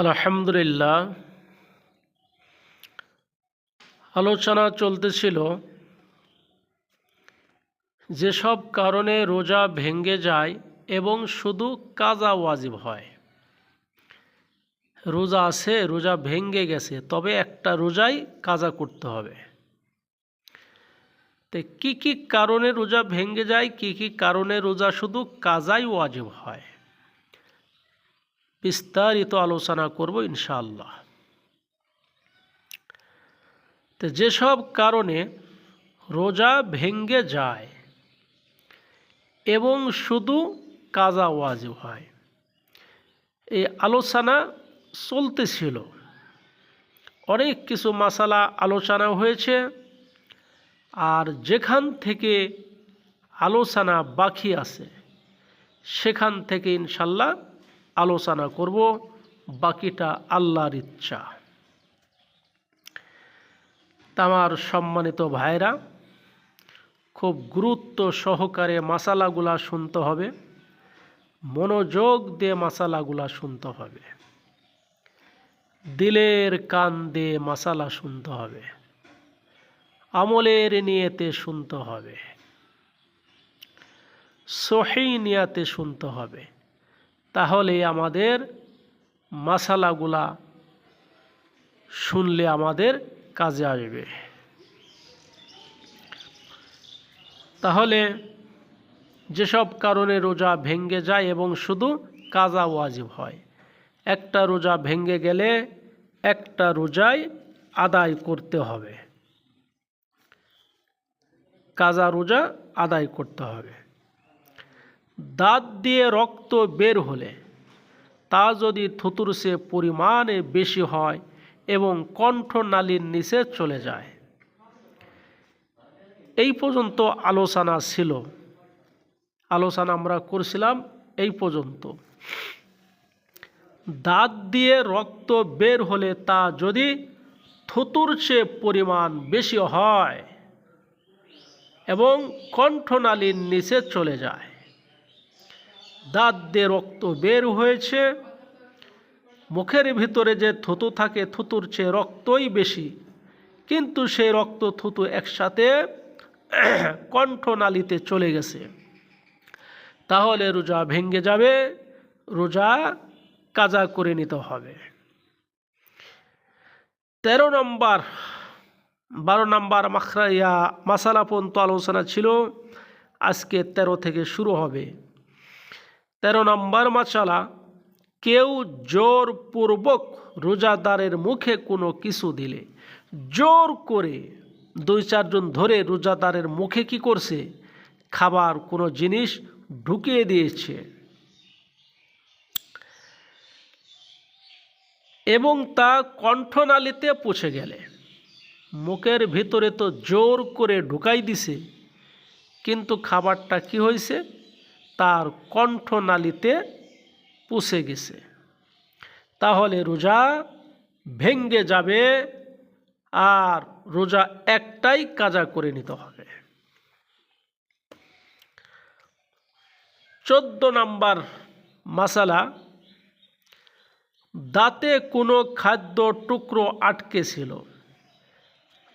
আলহামদুলিল্লাহ, আলোচনা চলতেছিল যেসব কারণে রোজা ভেঙ্গে যায় এবং শুধু কাজা ওয়াজিব হয়। রোজা আছে, রোজা ভেঙ্গে গেছে, তবে একটা রোজাই কাজা করতে হবে। তো কী কী কারণে রোজা ভেঙ্গে যায়, কী কী কারণে রোজা শুধু কাজাই ওয়াজিব হয়? বিস্তারিত আলোচনা করব ইনশাআল্লাহ। তো যেসব কারণে রোজা ভেঙ্গে যায় এবং শুধু কাজা ওয়াজিব হয়, এই আলোচনা চলতেছিল। অনেক কিছু মাসালা আলোচনা হয়েছে আর যেখান থেকে আলোচনা বাকি আছে, সেখান থেকে ইনশাল্লাহ আলোচনা করব, বাকিটা আল্লাহর ইচ্ছা। তামার সম্মানিত ভাইরা খুব গুরুত্ব সহকারে মশালাগুলা শুনতে হবে, মনোযোগ দিয়ে মশালাগুলা শুনতে হবে, দিলের কান দিয়ে মশালা শুনতে হবে, আমলের নিয়েতে শুনতে হবে, সহি নিয়াতে শুনতে হবে। তাহলে আমাদের মশালাগুলা শুনলে আমাদের কাজে আসবে। তাহলে যেসব কারণে রোজা ভেঙ্গে যায় এবং শুধু কাজা ওয়াজিব হয়, একটা রোজা ভেঙ্গে গেলে একটা রোজাই আদায় করতে হবে। কাজা রোজা আদায় করতে হবে। দাঁত দিয়ে রক্ত বের হলে তা যদি থুতুরসে পরিমাণে বেশি হয় এবং কণ্ঠনালীর নিচে চলে যায়। এই পর্যন্ত আলোচনা ছিল। আলোচনা আমরা করছিলাম এই পর্যন্ত। দাঁত দিয়ে রক্ত বের হলে তা যদি থুতুর চেয়ে পরিমাণ বেশি হয় এবং কণ্ঠনালীর নিচে চলে যায়। দাঁত দিয়ে রক্ত বের হয়েছে। মুখের ভিতরে যে থুতু থাকে, থুতুর চেয়ে রক্তই বেশি। কিন্তু সেই রক্ত থুতু একসাথে কণ্ঠনালীতে চলে গেছে। তাহলে রোজা ভেঙ্গে যাবে, রোজা কাজা করে নিতে হবে। তেরো নম্বর, বারো নম্বর মাখরা ইয়া মাসালা আলোচনা ছিল। আজকে তেরো থেকে শুরু হবে। তেরো নম্বর মাসালা কেউ জোরপূর্বক রোজাদারের মুখে কোনো কিছু দিলে, জোর করে দুই চারজন ধরে রোজাদারের মুখে কি করছে? খাবার, কোনো জিনিস ঢুকিয়ে দিয়েছে। এবং তা কণ্ঠনালীতে পৌঁছে গেলে, মুখের ভিতরে তো জোর করে ঢুকাই দিছে, কিন্তু খাবারটা কি হয়েছে? তার কণ্ঠনালীতে পুষে গেছে। তাহলে রোজা ভেঙ্গে যাবে আর রোজা একটাই কাজা করে নিতে হবে। চোদ্দ নাম্বার মশালা দাঁতে কোনো খাদ্য টুকরো আটকে ছিল।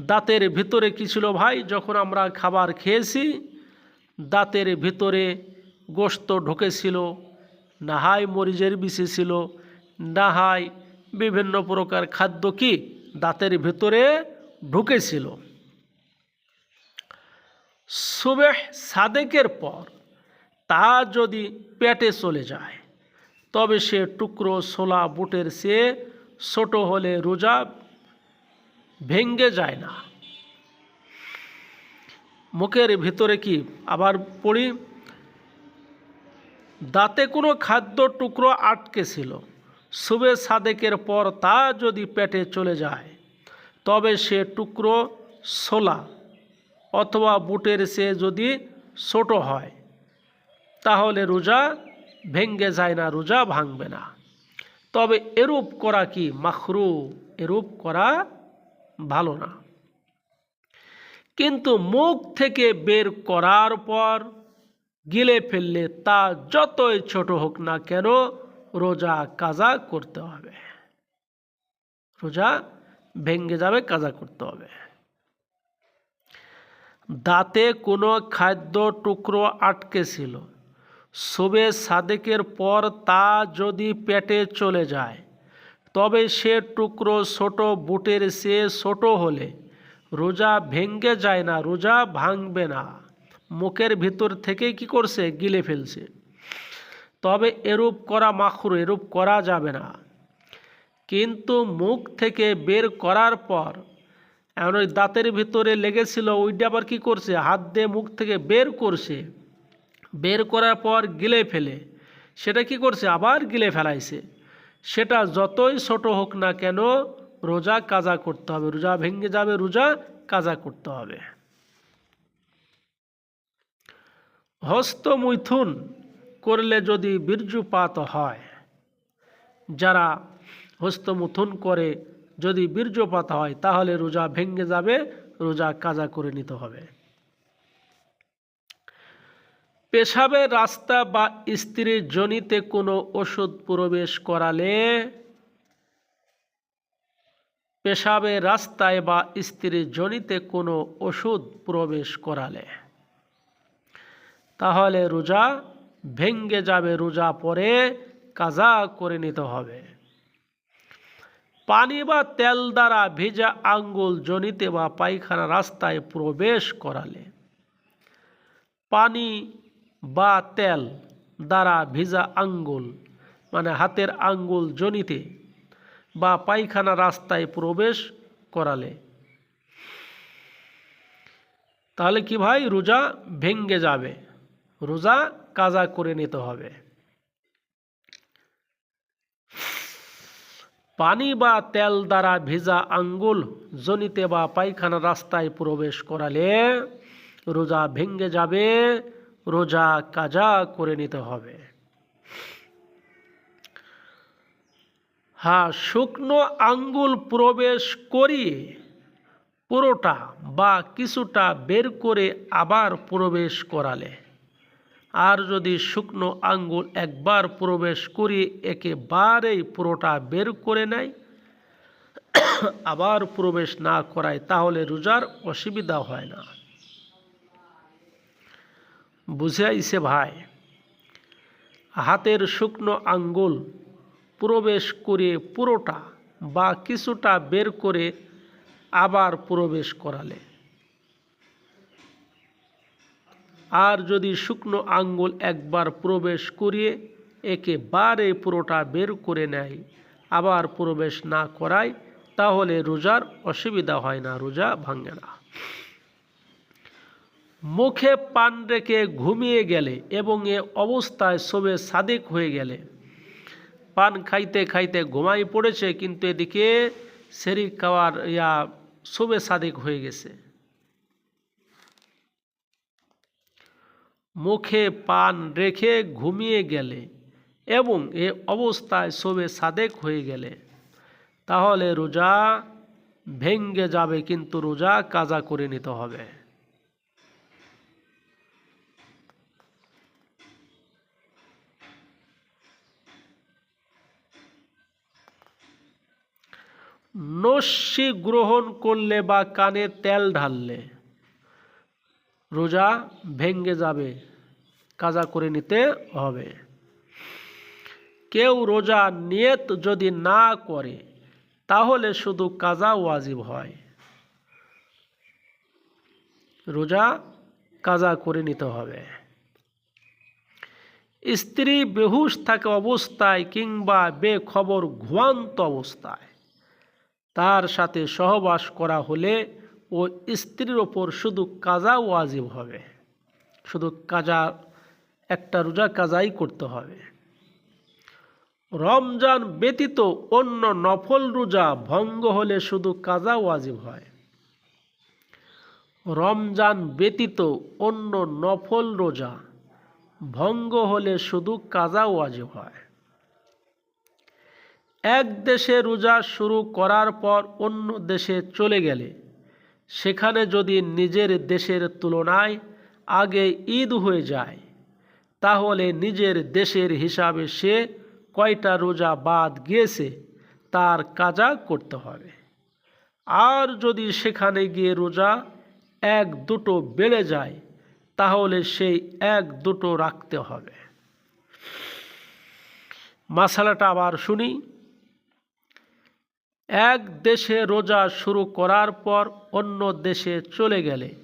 দাঁতের ভিতরে কী ছিল ভাই? যখন আমরা খাবার খেয়েছি, দাঁতের ভিতরে গোস্ত ঢুকেছিল নাহাই মরিচের বিষে ছিল নাহাই বিভিন্ন প্রকার খাদ্য কি দাঁতের ভেতরে ঢুকেছিল। সুবেহ সাদেকের পর তা যদি পেটে চলে যায়, তবে সে টুকরো সোলা বুটের সে ছোট হলে রোজা ভেঙ্গে যায় না। মুখের ভিতরে কি আবার পড়ি? দাঁতে কোনো খাদ্য টুকরো আটকে ছিল শুভে সাদেকের পর তা যদি পেটে চলে যায়, তবে সে টুকরো সোলা অথবা বুটের সে যদি ছোট হয়, তাহলে রোজা ভেঙ্গে যায় না, রোজা ভাঙবে না। তবে এরূপ করা কি মাখরু? এরূপ করা ভালো না। কিন্তু মুখ থেকে বের করার পর গিলে ফেললে তা যতই ছোট হোক না কেন রোজা কাজা করতে হবে। রোজা ভেঙ্গে যাবে, কাজা করতে হবে। দাঁতে কোনো খাদ্য টুকরো আটকে ছিল। শোবে সাদেকের পর তা যদি পেটে চলে যায়, তবে সে টুকরো ছোট, বুটের সে ছোট হলে রোজা ভেঙ্গে যায় না, রোজা ভাঙবে না। মুখের ভিতর থেকে কি করছে? গিলে ফেলছে। তবে এরূপ করা মাখরু, এরূপ করা যাবে না। কিন্তু মুখ থেকে বের করার পর, এমন ওই দাঁতের ভিতরে লেগেছিল, ওইটা আবার কী করছে? হাত দিয়ে মুখ থেকে বের করছে। বের করার পর গিলে ফেলে। সেটা কি করছে? আবার গিলে ফেলাইছে। সেটা যতই ছোট হোক না কেন, রোজা কাজা করতে হবে। রোজা ভেঙে যাবে, রোজা কাজা করতে হবে। হস্তমৈথুন করলে যদি বীর্যপাত হয়, যারা হস্তমৈথুন করে যদি বীর্যপাত হয়, তাহলে রোজা ভেঙে যাবে, রোজা কাজা করে নিতে হবে। পেশাবের রাস্তা বা স্ত্রীর জনিতে কোনো ওষুধ প্রবেশ করালে পেশাবের রাস্তায় বা স্ত্রীর জনিতে কোনো ওষুধ প্রবেশ করালে তাহলে রোজা ভেঙ্গে যাবে, রোজা পরে কাজা করে নিতে হবে। পানি বা তেল দ্বারা ভেজা আঙ্গুল জনিতে বা পায়খানা রাস্তায় প্রবেশ করালে পানি বা তেল দ্বারা ভিজা আঙ্গুল মানে হাতের আঙ্গুল জনিতে বা পায়খানা রাস্তায় প্রবেশ করালে তাহলে কি ভাই? রোজা ভেঙ্গে যাবে। রোজা কাজা করে নিতে হবে। পানি বা তেল দ্বারা ভেজা আঙ্গুল, জনিতে বা পায়খানা রাস্তায় প্রবেশ করালে রোজা ভেঙ্গে যাবে, রোজা কাজা করে নিতে হবে। হ্যাঁ শুকনো আঙ্গুল প্রবেশ করিয়ে পুরোটা বা কিছুটা বের করে আবার প্রবেশ করালে আর যদি শুকনো আঙ্গুল একবার প্রবেশ করিয়ে একেবারেই পুরোটা বের করে নেয়। আবার প্রবেশ না করায় তাহলে রোজার অসুবিধা হয় না। বুঝে আইসে ভাই, হাতের শুকনো আঙ্গুল প্রবেশ করে পুরোটা বা কিছুটা বের করে আবার প্রবেশ করালে আর যদি শুকনো আঙ্গুল একবার প্রবেশ করিয়ে একেবারে পুরোটা বের করে নেয়, আবার প্রবেশ না করায়, তাহলে রোজার অসুবিধা হয় না, রোজা ভাঙে না। মুখে পান রেখে ঘুমিয়ে গেলে এবং এ অবস্থায় সবে সাদেক হয়ে গেলে। পান খাইতে খাইতে ঘুমাই পড়েছে, কিন্তু এদিকে সেরি খাওয়ার ইয়া সবে সাদেক হয়ে গেছে। মুখে পান রেখে ঘুমিয়ে গেলে এবং এ অবস্থায় সবে সাদেক হয়ে গেলে। তাহলে রোজা ভেঙ্গে যাবে কিন্তু রোজা কাজা করে নিতে হবে। নস্যি গ্রহণ করলে বা কানে তেল ঢাললে রোজা ভেঙ্গে যাবে, কাজা করে নিতে হবে। কেউ রোজা নিয়ত যদি না করে, তাহলে শুধু কাজা ওয়াজিব হয়। রোজা কাজা করে নিতে হবে। স্ত্রী বেহুশ থাকে অবস্থায় কিংবা বেখবর ঘুয়ান্ত অবস্থায়, তার সাথে সহবাস করা হলে ও স্ত্রীর ওপর শুধু কাজা ওয়াজিব হবে। শুধু কাজা, একটা রোজা কাজাই করতে হবে। রমজান ব্যতীত অন্য নফল রোজা ভঙ্গ হলে শুধু কাজা ওয়াজিব হয়। রমজান ব্যতীত অন্য নফল রোজা ভঙ্গ হলে শুধু কাজা ওয়াজিব হয়। এক দেশে রোজা শুরু করার পর অন্য দেশে চলে গেলে সেখানে যদি নিজের দেশের তুলনায় আগে ঈদ হয়ে যায়, তাহলে নিজের দেশের হিসাবে সে কয়টা রোজা বাদ গিয়েছে তার কাজা করতে হবে। আর যদি সেখানে গিয়ে রোজা এক দুটো বেড়ে যায়, তাহলে সেই এক দুটো রাখতে হবে। মশালাটা আবার শুনি। এক দেশে রোজা শুরু করার পর অন্য দেশে চলে গেলে,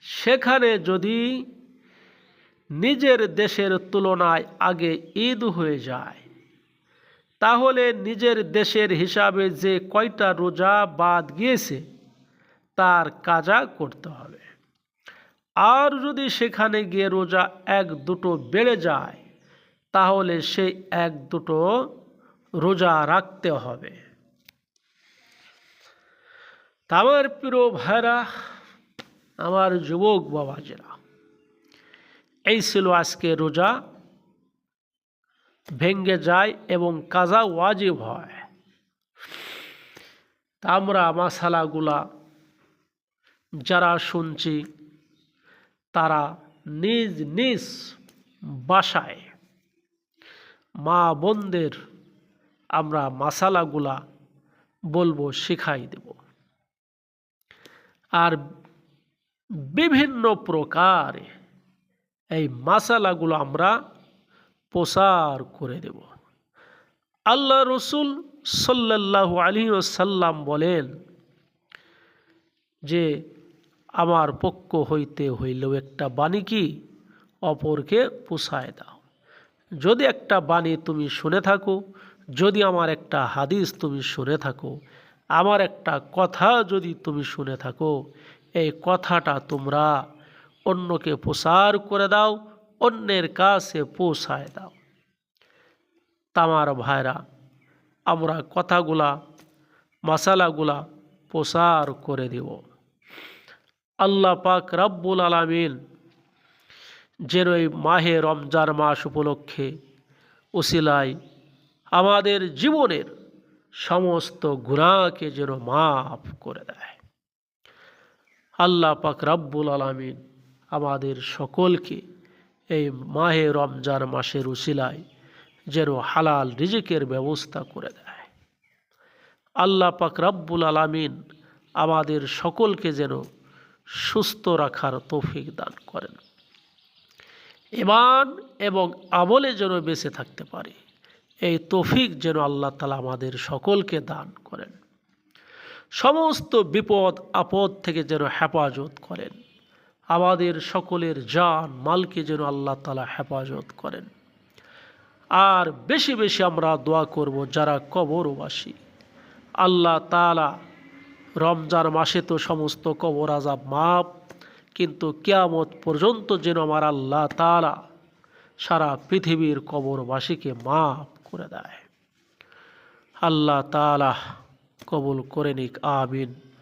সেখানে যদি নিজের দেশের তুলনায় আগে ঈদ হয়ে যায়, তাহলে নিজের দেশের হিসাবে যে কয়টা রোজা বাদ গিয়েছে, তার কাজা করতে হবে। আর যদি সেখানে গিয়ে রোজা এক দুটো বেড়ে যায়, তাহলে সেই এক দুটো রোজা রাখতে হবে। আমার প্রিয় ভাইরা আমার যুবক বাবাজেরা এই ছিল আজকে রোজা। ভেঙ্গে যায় এবং কাজা ওয়াজিব হয়। তা আমরা মশালাগুলা যারা শুনছি, তারা নিজ নিজ বাসায় মা বোনদের আমরা মশালাগুলা বলব, শিখাই দেব। আর বিভিন্ন প্রকার এই মশালাগুলো আমরা প্রসার করে দেব। আল্লাহ রসুল সাল্লাহ আলী সাল্লাম বলেন যে, আমার পক্ষ হইতে হইলেও একটা বাণী কি? অপরকে পোষায় দাও। যদি একটা বাণী তুমি শুনে থাকো, যদি আমার একটা হাদিস তুমি শুনে থাকো আমার একটা কথা যদি তুমি শুনে থাকো, এই কথাটা তোমরা অন্যকে প্রসার করে দাও, অন্যের কাছে পৌঁছায় দাও। তামার ভাইরা, আমরা কথাগুলা, মশালাগুলা প্রসার করে দেব। আল্লাহ পাক রব্বুল আলমিন যেন এই মাহে রমজান মাস উপলক্ষে উসিলায় আমাদের জীবনের সমস্ত গুণাকে যেন মাফ করে দেয়। আল্লাহ পাক রব্বুল আলমিন আমাদের সকলকে এই মাহে রমজান মাসের উসিলায় যেন হালাল রিজিকের ব্যবস্থা করে দেয়। আল্লাহ পাক রব্বুল আলমিন আমাদের সকলকে যেন সুস্থ রাখার তৌফিক দান করেন। ইমান এবং আমলে যেন বেঁচে থাকতে পারে। এই তৌফিক যেন আল্লাহ তালা আমাদের সকলকে দান করেন। সমস্ত বিপদ, আপদ থেকে যেন হেফাজত করেন। আমাদের সকলের জান, মালকে যেন আল্লাহ তালা হেফাজত করেন। আর বেশি বেশি আমরা দোয়া করব যারা কবরবাসী। আল্লাহ তালা রমজান মাসে তো সমস্ত কবর আজাব মাপ কিন্তু কেয়ামত পর্যন্ত যেন আমার আল্লাহ তালা সারা পৃথিবীর কবরবাসীকে মাফ করে দেয়। আল্লাহ তালা কবুল করে নিক আমিন।